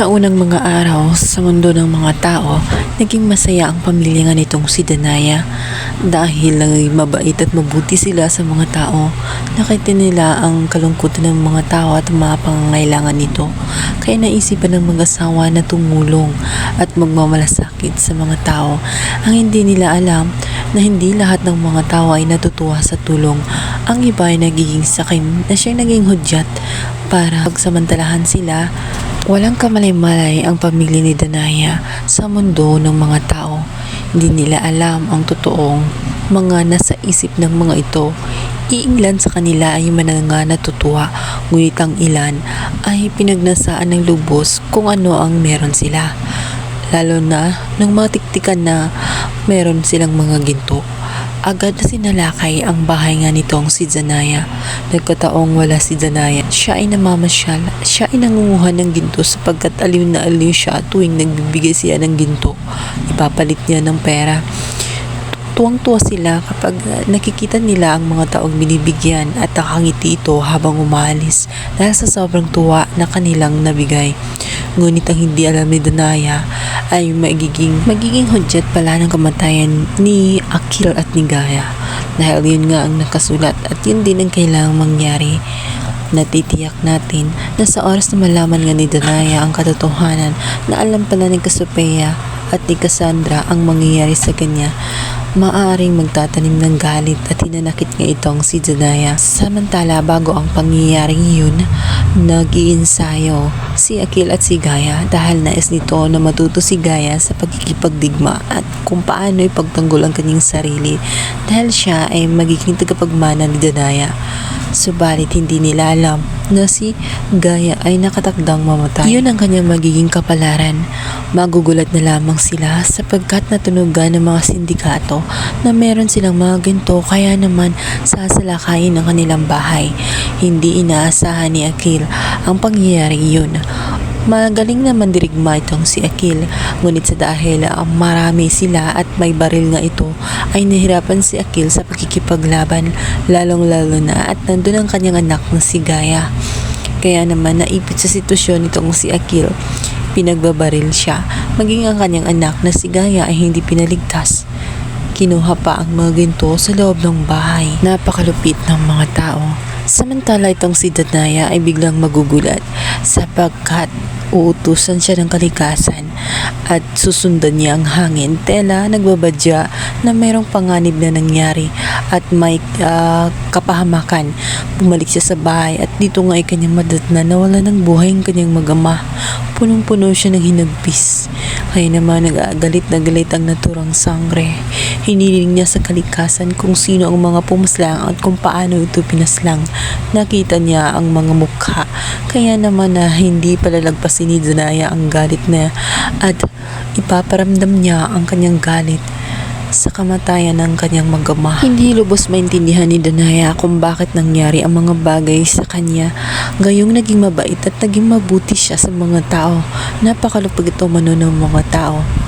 Sa unang mga araw sa mundo ng mga tao, naging masaya ang pamilya nitong si Danaya. Dahil ay mabait at mabuti sila sa mga tao, nakita nila ang kalungkutan ng mga tao at mga pangangailangan nito. Kaya naisipan ng mag-asawa na tumulong at magmamalasakit sa mga tao. Ang hindi nila alam na hindi lahat ng mga tao ay natutuwa sa tulong. Ang iba ay nagiging sakim na siyang naging hudyat para pagsamantalahan sila Walang kamalay-malay ang pamilya ni Danaya sa mundo ng mga tao. Hindi nila alam ang totoong mga nasa isip ng mga ito. Iinglan sa kanila ay mananga natutuwa, ngunit ang ilan ay pinagnasaan ng lubos kung ano ang meron sila. Lalo na nung matiktikan na meron silang mga ginto. Agad na sinalakay ang bahay nga nitong si Zanaya. Nagkataong wala si Zanaya. Siya ay namamasyal. Siya ay nangunguha ng ginto sapagkat aliw na aliw siya tuwing nagbibigay siya ng ginto. Ipapalit niya ng pera. Tuwang-tuwa sila kapag nakikita nila ang mga taong binibigyan at nakangiti ito habang umalis dahil sa sobrang tuwa na kanilang nabigay. Ngunit ang hindi alam ni Danaya ay magiging, magiging hudyat pala ng kamatayan ni Akil at ni Gaya. Dahil yun nga ang nakasulat at yun din ang kailangang mangyari. Natitiyak natin na sa oras na malaman nga ni Danaya ang katotohanan na alam pala ni Kasupeya at ni Cassandra ang mangyayari sa kanya, maaaring magtatanim ng galit at hinanakit nga itong si Danaya. Samantala bago ang pangyayaring yun, nag-iinsayo si Akil at si Gaya dahil nais nito na matuto si Gaya sa pagkikipagdigma at kung paano ipagtanggol ang kanyang sarili dahil siya ay magiging tagapagmana ni Danaya. Subalit hindi nila alam na si Gaya ay nakatakdang mamatay. Yun ang kanyang magiging kapalaran. Magugulat na lamang sila sapagkat natunugan ng mga sindikato na meron silang mga ginto kaya naman sasalakayin ang kanilang bahay. Hindi inaasahan ni Akil ang pangyayaring yun. Magaling naman dirigma itong si Akil, ngunit sa dahil ang marami sila at may baril nga ito, ay nahirapan si Akil sa pagkikipaglaban, lalong-lalo na at nandun ang kanyang anak na si Gaya. Kaya naman naipit sa sitwasyon nitong si Akil, pinagbabaril siya, maging ang kanyang anak na si Gaya ay hindi pinaligtas. Kinuha pa ang mga ginto sa loob ng bahay. Napakalupit ng mga tao. Samantala itong si Danaya ay biglang magugulat sapagkat uutusan siya ng kalikasan at susundan niya ang hangin. Tela nagbabadya na mayroong panganib na nangyari at may ah, kapahamakan. Bumalik siya sa bahay at dito nga ay kanyang madatna na wala ng buhay ang kanyang magama. Punong-puno siya ng hinagpis. Kaya naman nag-galit na galit ang naturang sangre. Hiniling niya sa kalikasan kung sino ang mga pumaslang at kung paano ito pinaslang. Nakita niya ang mga mukha. Kaya naman na hindi palalagpasin ni Danaya ang galit na at ipaparamdam niya ang kanyang galit sa kamatayan ng kanyang magama. Hindi lubos maintindihan ni Danaya kung bakit nangyari ang mga bagay sa kanya. Gayong naging mabait at naging mabuti siya sa mga tao. Napakalupag ito mano ng mga tao.